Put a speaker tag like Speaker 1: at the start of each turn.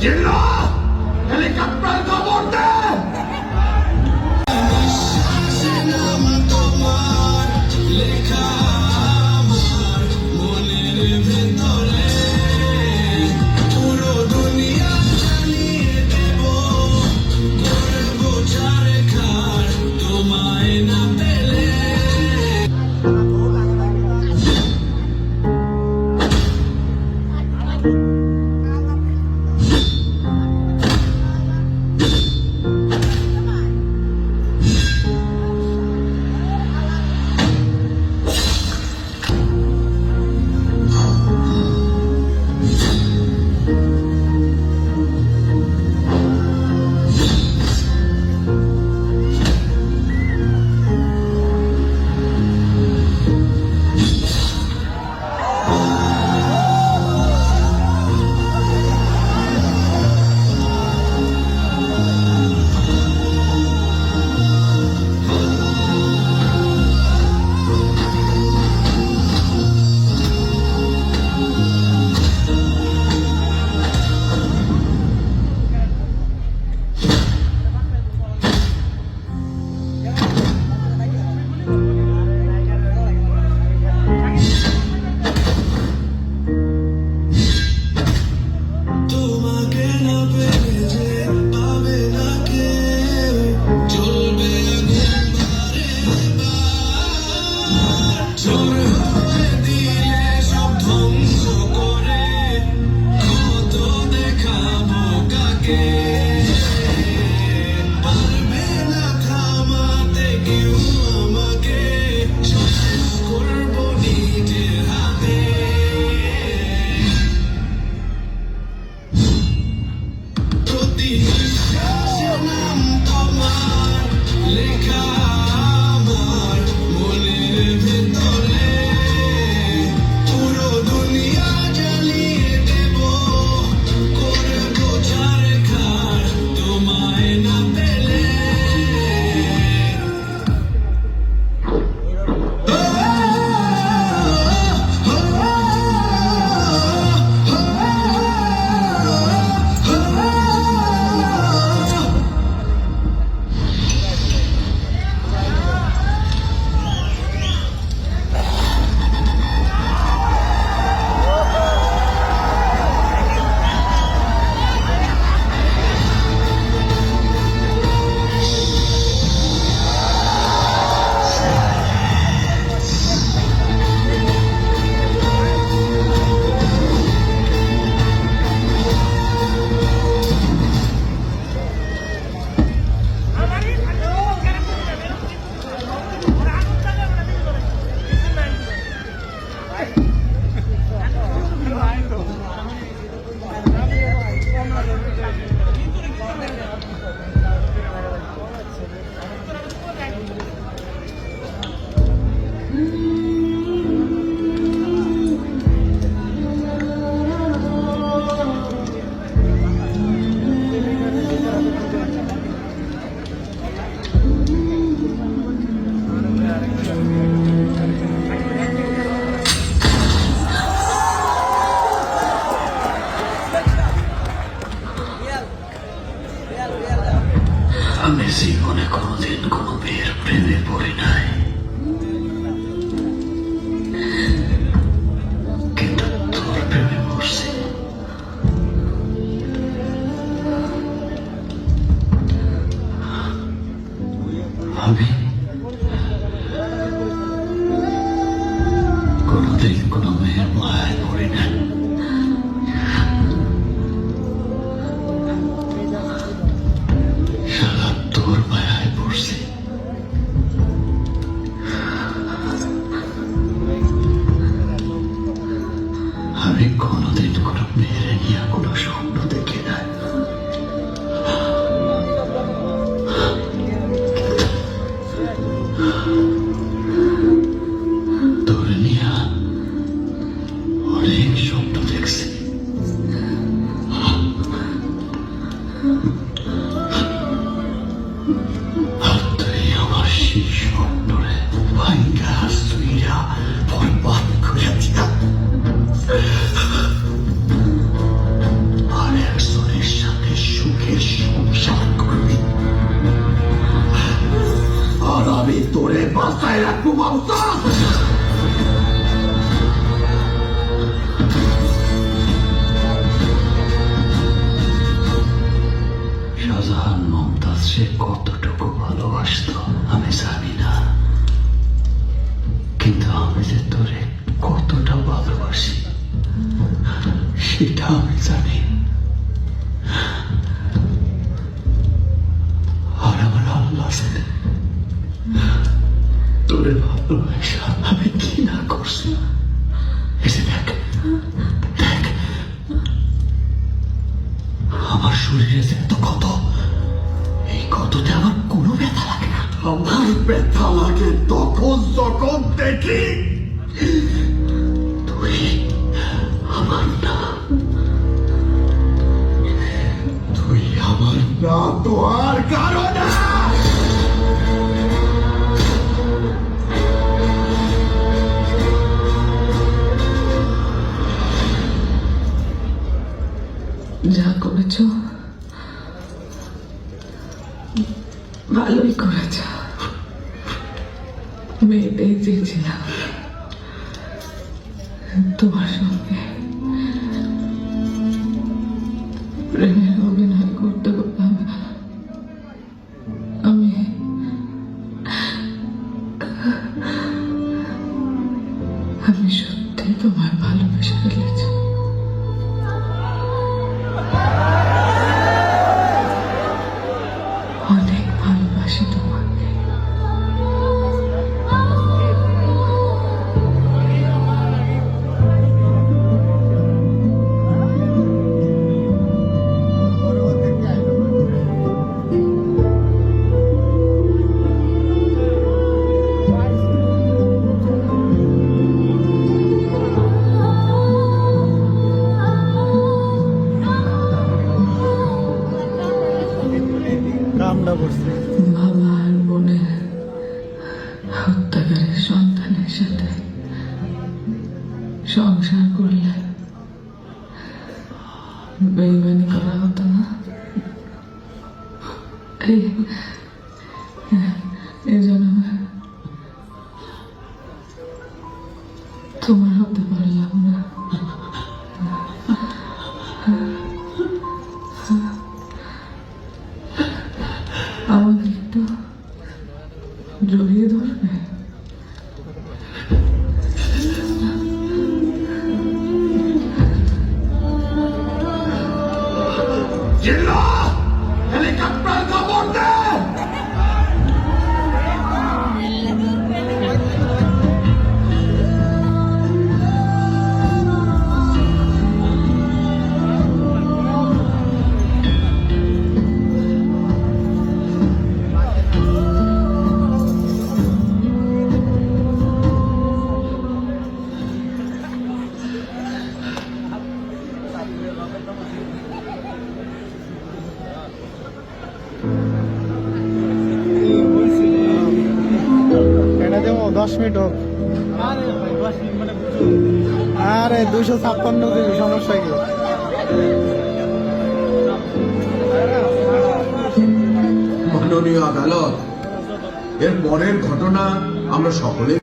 Speaker 1: 人呢？কোনোদিন কোনো মেয়ের মায় করি না সারা আমি কোনোদিন কোনো মেয়ের নিয়ে কোনো স্বপ্ন দেখি
Speaker 2: না মমতা শাহজাহান মমতাজ সে কতটুকু ভালোবাসতো, আমি জানি না। কিন্তু আমি যে তোরে কতটা ভালোবাসি, সেটা আমি জানি। আর আমার আল্লাহ তোরে ভালোবাসা, আমি কি না করছি? এসে দেখ দেখ। আমার শরীরে যে এত ক্ষত, এই ক্ষততে আমার কোনো ব্যথা লাগে না। আমার ব্যথা লাগে তখন যখন দেখি তুই আমার না তুই আমার না তো আর কারণে
Speaker 3: চেয়েছিলাম তোমার সঙ্গে প্রেমের অভিনয় করতে করতে আমি আমি আমি সত্যি তোমার ভালোবেসে ফেলেছি।
Speaker 4: কামটা পড়ছে
Speaker 3: বাবা আর বোনের হত্যাকারীর সন্তানের সাথে সংসার করলে বেইমানি করা হতো না। এই
Speaker 4: দশ মিনিট হোক। আরে দুশো ছাপ্পান্ন দিবি, সমস্যা কি?
Speaker 5: মাননীয় আদালত, এর পরের ঘটনা আমরা সকলে